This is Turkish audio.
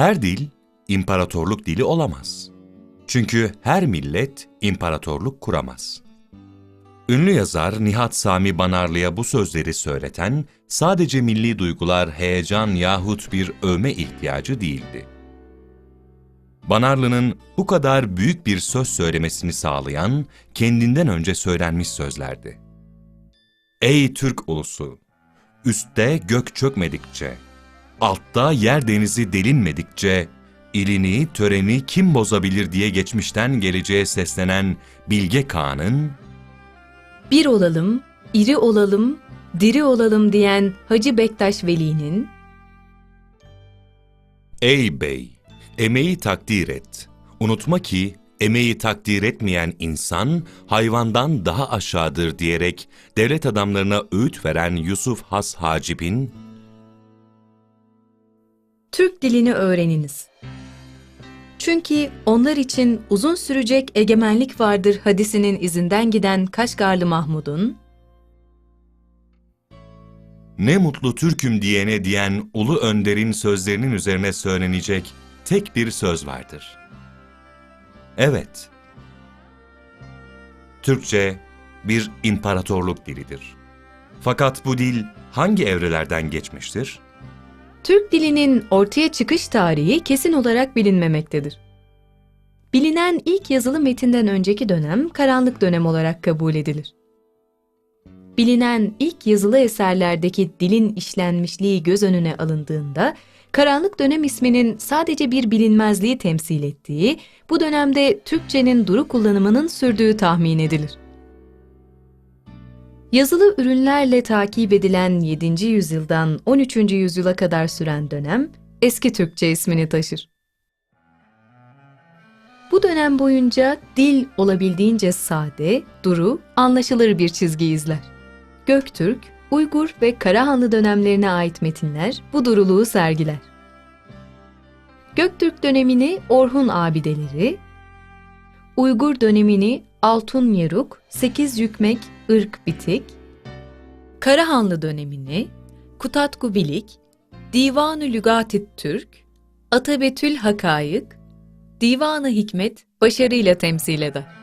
Her dil imparatorluk dili olamaz. Çünkü her millet imparatorluk kuramaz. Ünlü yazar Nihat Sami Banarlı'ya bu sözleri söyleten sadece milli duygular, heyecan yahut bir övme ihtiyacı değildi. Banarlı'nın bu kadar büyük bir söz söylemesini sağlayan kendinden önce söylenmiş sözlerdi. Ey Türk ulusu! Üstte gök çökmedikçe, altta yer denizi delinmedikçe, ilini, töreni kim bozabilir diye geçmişten geleceğe seslenen Bilge Kağan'ın Bir olalım, iri olalım, diri olalım diyen Hacı Bektaş Veli'nin, Ey bey, emeği takdir et. Unutma ki emeği takdir etmeyen insan hayvandan daha aşağıdır diyerek devlet adamlarına öğüt veren Yusuf Has Hacib'in Türk dilini öğreniniz. Çünkü onlar için uzun sürecek egemenlik vardır hadisinin izinden giden Kaşgarlı Mahmud'un, ne mutlu Türk'üm diyene diyen Ulu Önder'in sözlerinin üzerine söylenecek tek bir söz vardır. Evet, Türkçe bir imparatorluk dilidir. Fakat bu dil hangi evrelerden geçmiştir? Türk dilinin ortaya çıkış tarihi kesin olarak bilinmemektedir. Bilinen ilk yazılı metinden önceki dönem karanlık dönem olarak kabul edilir. Bilinen ilk yazılı eserlerdeki dilin işlenmişliği göz önüne alındığında, karanlık dönem isminin sadece bir bilinmezliği temsil ettiği, bu dönemde Türkçenin duru kullanımının sürdüğü tahmin edilir. Yazılı ürünlerle takip edilen 7. yüzyıldan 13. yüzyıla kadar süren dönem, Eski Türkçe ismini taşır. Bu dönem boyunca dil olabildiğince sade, duru, anlaşılır bir çizgi izler. Göktürk, Uygur ve Karahanlı dönemlerine ait metinler bu duruluğu sergiler. Göktürk dönemini Orhun abideleri, Uygur dönemini Altun Yeruk, Sekiz Yükmek, Irk Bitik, Karahanlı dönemini Kutatku Bilik, Divanı Lügatit Türk, Atabetül Hakayık, Divanı Hikmet başarıyla temsil eder.